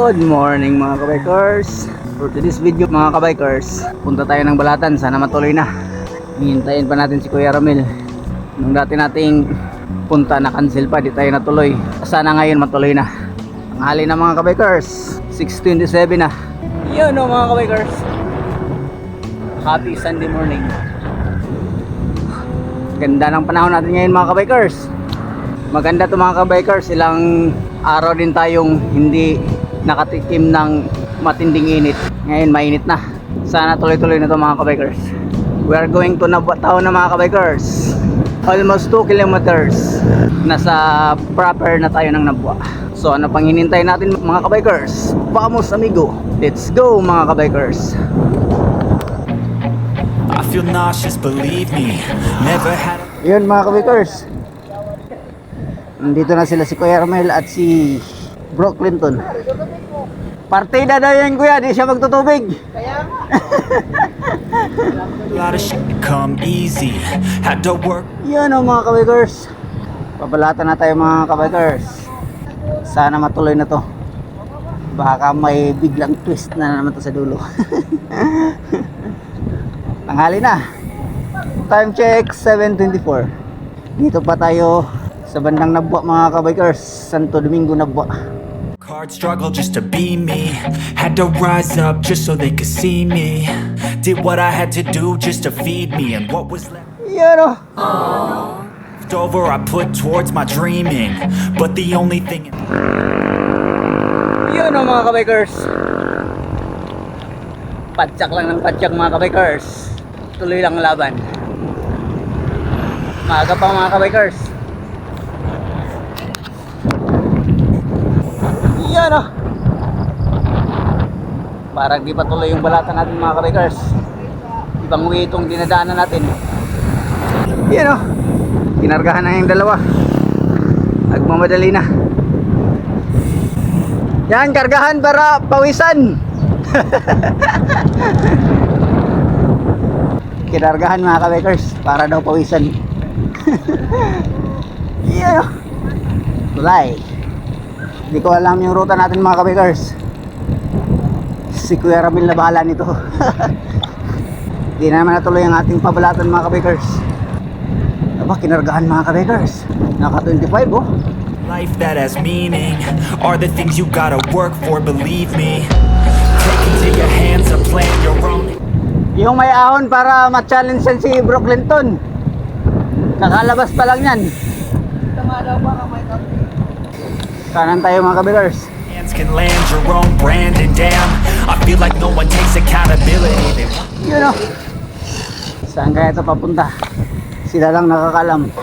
Good morning mga kabikers. For today's video mga kabikers Punta tayo ng Balatan, sana matuloy na. Hihintayin pa natin si Kuya Ramil. Nung dati nating punta na cancel pa, di tayo natuloy. Sana ngayon matuloy na. Ang hali na mga kabikers 6.27 na. Yun o mga kabikers. Happy Sunday morning. Ganda ng panahon natin ngayon mga kabikers. Maganda to mga kabikers. Ilang araw din tayong hindi nakatikim ng matinding init. Ngayon mainit na. Sana tuloy-tuloy na to mga kabikers. We are going to Nabwa Town na mga kabikers. Almost 2 kilometers. Nasa proper na tayo ng Nabwa So ano pang hinintay natin mga kabikers? Vamos amigo. Let's go mga kabikers. I feel nauseous, believe me. Never had Yun mga kabikers. Nandito na sila si Kuya Ramel at si Bro Clinton. Partida daw yan kuya, di siya magtutubig. Lot of shit come easy. Had to work. Yun o mga kabikers. Pabalatan na tayo mga kabikers. Sana matuloy na to. Baka may biglang twist na naman to sa dulo. Tanghali na. Time check 7.24 Dito pa tayo sa bandang Nabwa mga kabikers. Santo Domingo Nabwa hard struggle just to be me. Had to rise up just so they could see me. Did what I had to do just to feed me, and what was left Yun o over I put towards my dreaming. But the only thing. Yun o mga kabikers Padyak lang ng padyak mga kabikers Tuloy lang laban Maaga pa mga kabikers Yan o Parang di pa tuloy yung balatan natin mga kabikers Ibang way itong dinadaanan natin Yan o Kinargahan na yung dalawa Nagmamadali na yan, kargahan para pawisan. Kinargahan mga kabikers para daw pawisan. Yan. oh. Hindi ko alam yung ruta natin mga kabikers. Si Kuya Ramil na bahala nito. Hindi naman natuloy ang ating pabalatan mga kabikers. Aba, kinargahan mga kabikers. Naka 25 oh. Life that has meaning are the things you gotta work for, believe me. Take into your hands and plan your own. Yung may ahon para ma-challenge yan si Bro Clinton. Kakalabas pa lang yan. Kanan tayo mga kabigers. Hands can land your own brand, and damn, I feel like no one takes accountability. Yun o. Saan kaya ito papunta? Sila lang nakakalam.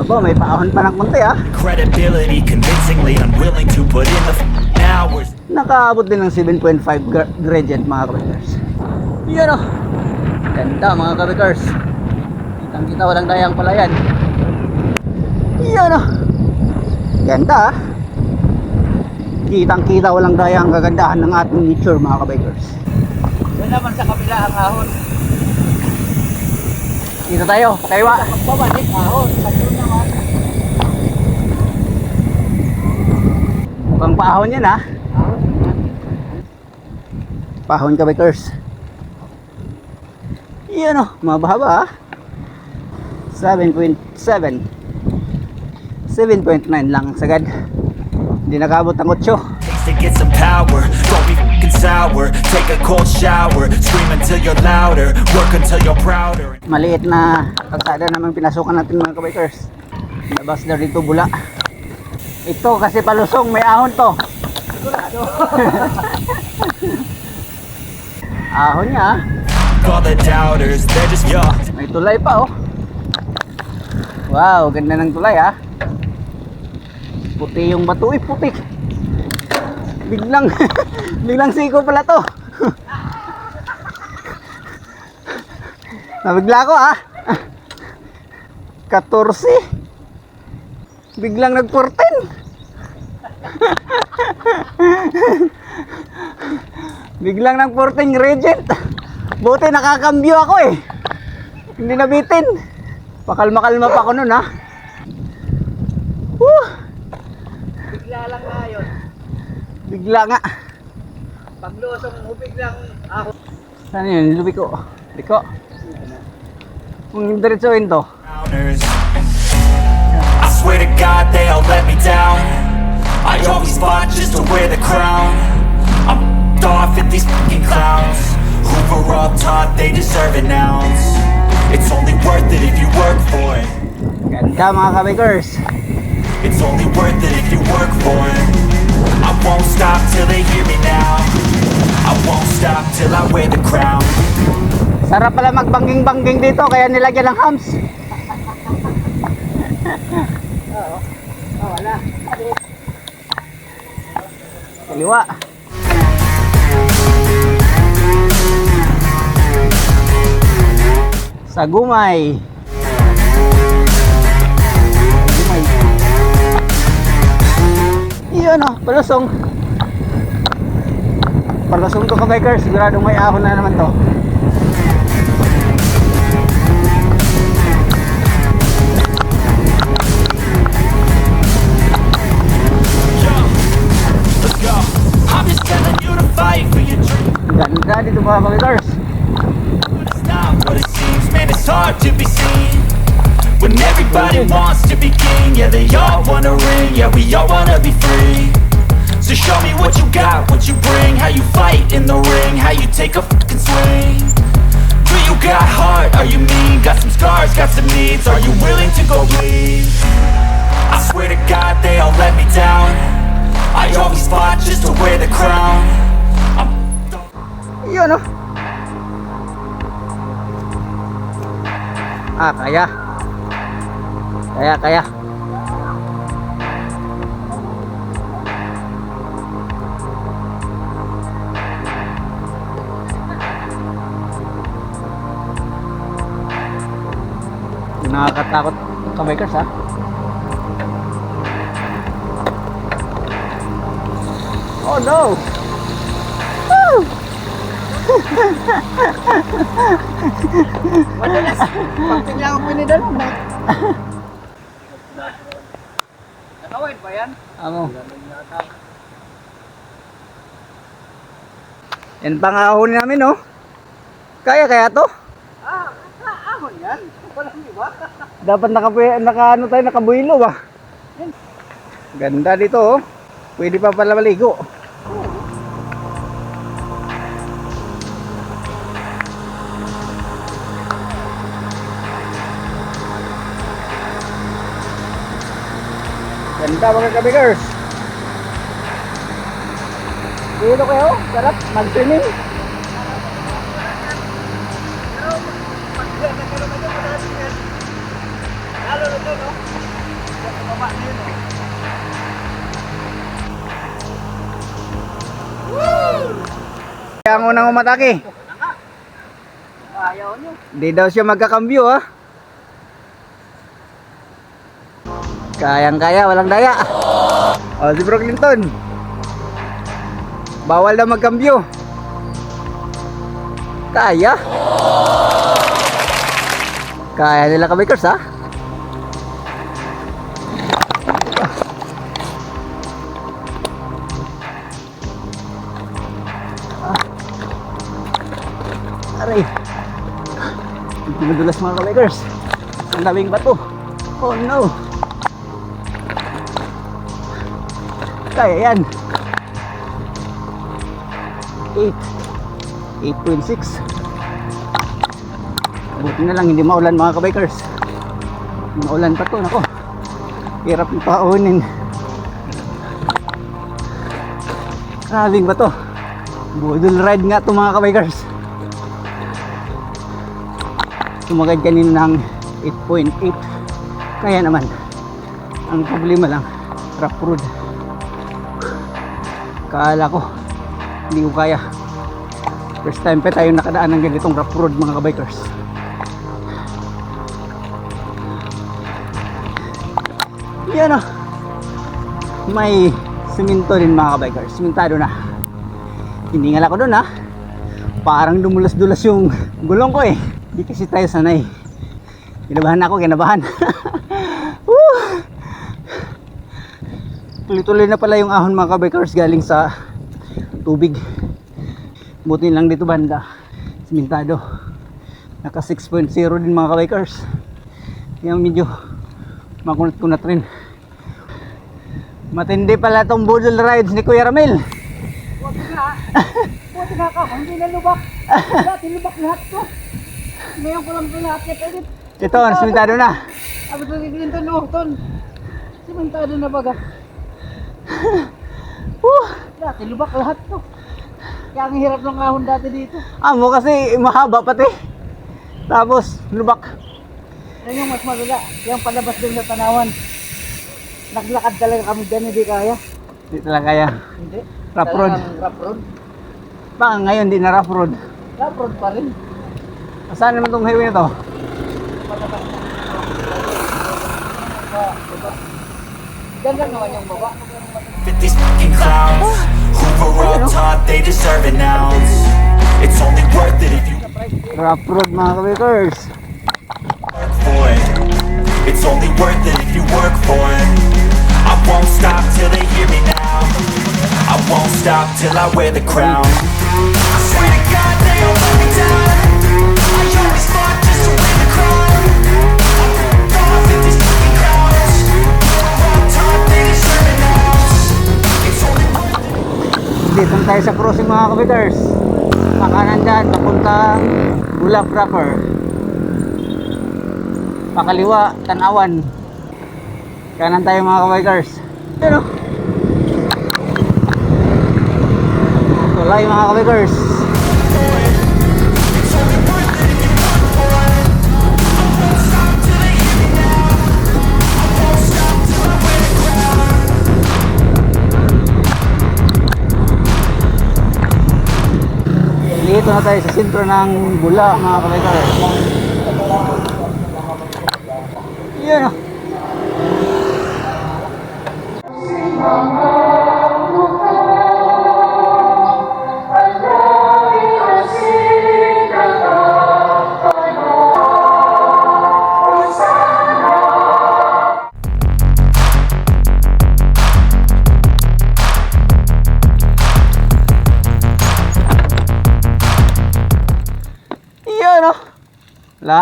Aba, may paahon pa ng konti ah. credibility, convincingly unwilling to put in the f- hours. Nakaabot din ng 7.5 gra- gradient mga kabigers. Yun o. Ganda mga kabigers. Kitang kita walang dayang pala yan. Yun o. Ganda ah. Kitang kita walang dayang kagandahan ng ating nature mga kabigers. Doon naman sa kabila ang ahon. Dito tayo, kaywa. Pagbabalik ahon, sa naman. Mukhang paahon yan ah. Pahon ka bikers. Yan o, mababa ah. 7.7 7.9 lang sagad. Hindi nakabot ang 8. to get some power. Don't be fing sour. Take a cold shower. Scream until you're louder. Work until you're prouder. Maliit na kalsada naman pinasukan natin mga kabikers. Labas na dito bula. Ito kasi palusong, may ahon to. ahon niya ah. All the doubters, they're just young. May tulay pa oh. Wow, ganda ng tulay ah. Puti yung bato, eh puti. Biglang, biglang siko pala to. Nabigla ko ah. 14. Biglang nag-14. Biglang nag 14 regent. Buti nakakambyo ako eh. Hindi nabitin. Pakalma-kalma pa ako nun ha. Woo! Bigla nga. Paglusong mo biglang ako. Saan yun? Lubiko. Liko. Kung diretsuhin to. I swear to God they all let me down. I always fought just to wear the crown. I'm off at these fucking clowns who were all taught they deserve an ounce. It's only worth it if you work for it. Ganda mga kabikers. It's only worth it if you work for it. Won't stop till they hear me now. I won't stop till I wear the crown. Sarap pala magbangging-bangging dito kaya nilagyan ng hams. Oo. Oh, wala. Kaliwa. Sa. Gumay. Palusong. Palusong to ka bikers, siguradong may ahon na naman to. Ganda dito mga bikers. It's not what it seems, man, it's hard to be seen When everybody wants to be king Yeah, they all wanna ring, yeah, we all wanna be free So show me what you got, what you bring How you fight in the ring, how you take a fucking swing Do you got heart, are you mean? Got some scars, got some needs Are you willing to go bleed? I swear to God, they all let me down I always fought just to wear the crown I'm Iyon oh. Ah, kaya. Kaya, kaya. Nakakatakot ka bikers ha. Oh no! Woo! Madalas, pag bigla ako pinidala na. Nakawin pa yan? Ako. Yan pang namin, no? Kaya kaya to? Yan. Walang iba. Dapat naka, naka ano tayo, nakabuhilo ba? Ganda dito, oh. Pwede pa pala maligo. Ganda mga kabigers. Dito kayo, sarap mag-swimming. Kaya ang unang umatake. Ayaw nyo. Hindi daw siya magkakambyo ha. Kayang kaya, walang daya. O si Bro Clinton. Bawal na magkambyo. Kaya. Kaya nila kabikers ha. Hindi madulas mga kabikers. Ang daming bato. Oh no. Kaya yan. 8. 8.6. Buti na lang hindi maulan mga kabikers. Maulan pa to. Nako. Hirap paunin. Grabing bato. Budol ride nga to mga kabikers. Sumakad kanina ng 8.8. Kaya naman. Ang problema lang. Rough road. Kala ko hindi ko kaya first time pa tayo nakadaan ng ganitong rough road mga kabikers yan o may siminto din mga kabikers simentado na hiningal ako doon ha parang dumulas-dulas yung gulong ko eh di kasi tayo sanay kinabahan ako kinabahan! Tuloy-tuloy na pala yung ahon mga kabikers galing sa tubig. Buti lang dito banda. Simentado. Naka 6.0 din mga kabikers. Kaya medyo makunat-kunat rin. Matindi pala tong budol rides ni Kuya Ramil. Buti nga. Buti nga ka. Hindi na lubak. Dati lubak lahat to. Ngayon ko lang. Kaya pwede. Ito, simentado na. Sabi ko kikilin to no. Ton. Simentado na baga. Uh, Dati lubak lahat to. Kaya ang hirap ng ahon dati dito. amo kasi mahaba pati. Tapos lubak. Yan yung mas malala. Yung palabas din sa tanawan. Naglakad talaga kami dyan. Hindi kaya. Hindi talaga kaya. Hindi. Rough road. Rough road. Baka ngayon di na rough road. Rough road pa rin. Saan naman tong highway na to? Ganda naman yung baba. Fit these fucking clowns Who were up top, they deserve an ounce. It's only worth it if you Rough road mga kabikers. work for it. It's only worth it if you work for it. I won't stop till they hear me now. I won't stop till I wear the crown Dito tayo sa crossing mga kabikers. Pakanan dyan, papuntang Bulak proper. Pakaliwa, Tanawan. Kanan tayo mga kabikers. Yan o. Tulay mga kabikers. Dito na tayo sa sentro ng Bula mga kabikers. Yan o.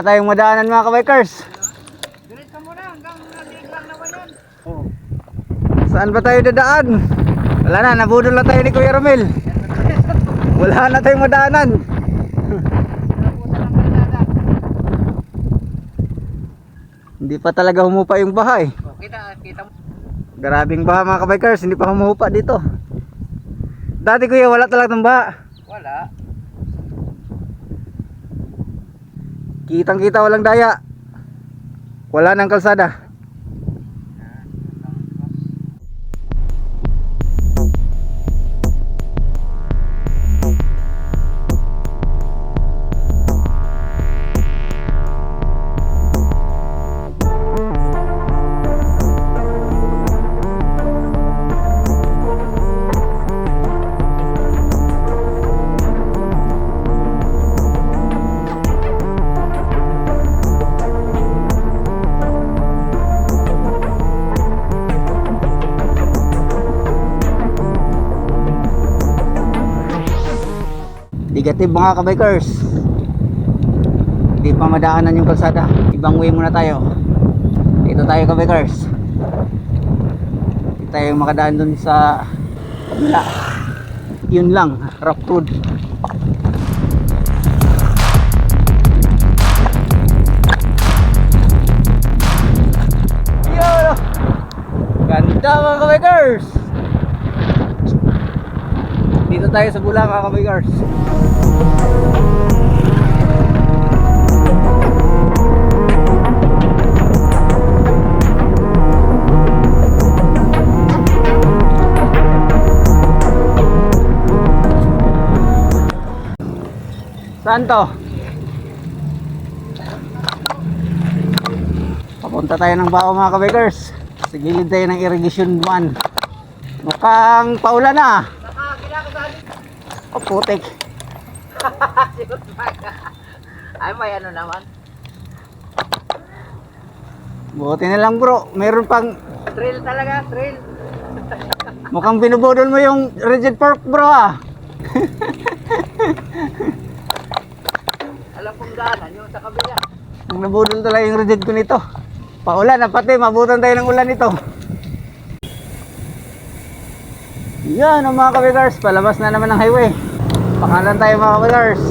Lahat tayong madaanan mga kabikers. Diretso mo na hanggang naliig lang naman yan. Saan ba tayo dadaan? Wala na, nabudol na tayo ni Kuya Romel. Wala na tayong madaanan. Hindi pa talaga humupa yung bahay. Oh, kita, kita mo. Grabing baha mga kabikers, hindi pa humupa dito. Dati kuya, wala talaga ng baha. Wala. Kitang kita walang daya. Wala nang kalsada. Negative mga kabikers. Hindi pa madaanan yung kalsada. Ibang way muna tayo. Dito tayo kabikers. Hindi tayo makadaan dun sa kabila. Yun lang, rough road. Oh. Ganda mga kabikers! Dito tayo sa Bulacan mga kabikers. Saan to? Papunta tayo ng bao mga kabikers. Sa gilid tayo ng irrigation man. Mukhang paulan na. Oh, putik. Ay, may ano naman. Buti na lang bro. Meron pang Trail talaga, trail. Mukhang binubudol mo yung rigid pork bro ah. Kong daanan, sa kabila. Ang nabudol talaga yung rigid ko nito. Paulan na pati, mabutan tayo ng ulan nito. Yan ang mga kabigars, palabas na naman ng highway. Pakalan tayo mga kabigars.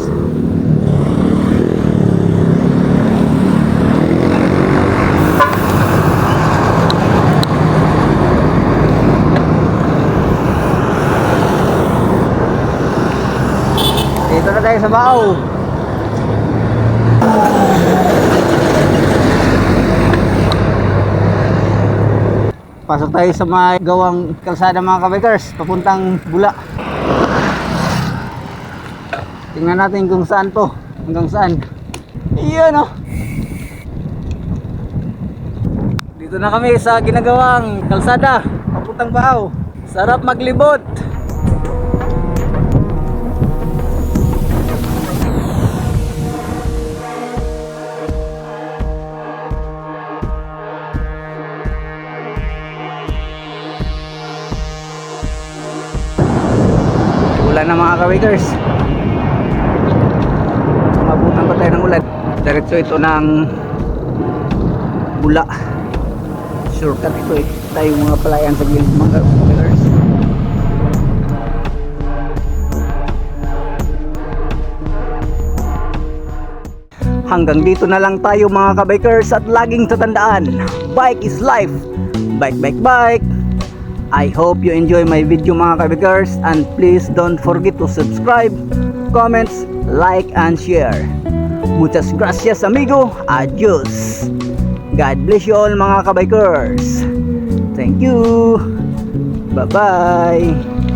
Dito na tayo sa Bao. Pasok tayo sa mga gawang kalsada mga kabikers, papuntang Bula. Tingnan natin kung saan to, hanggang saan. Iyan oh. Dito na kami sa ginagawang kalsada, papuntang Baaw. Sarap maglibot. Na mga kabikers. Mabutan pa tayo ng ulan. Diretso ito ng bula. Shortcut ito eh. Tayo mga palayan sa gilid mga kabikers. Hanggang dito na lang tayo mga kabikers at laging tatandaan, bike is life. Bike, bike, bike. I hope you enjoy my video mga kabigers and please don't forget to subscribe, comments, like, and share. Muchas gracias amigo. Adios. God bless you all mga kabikers. Thank you. Bye-bye.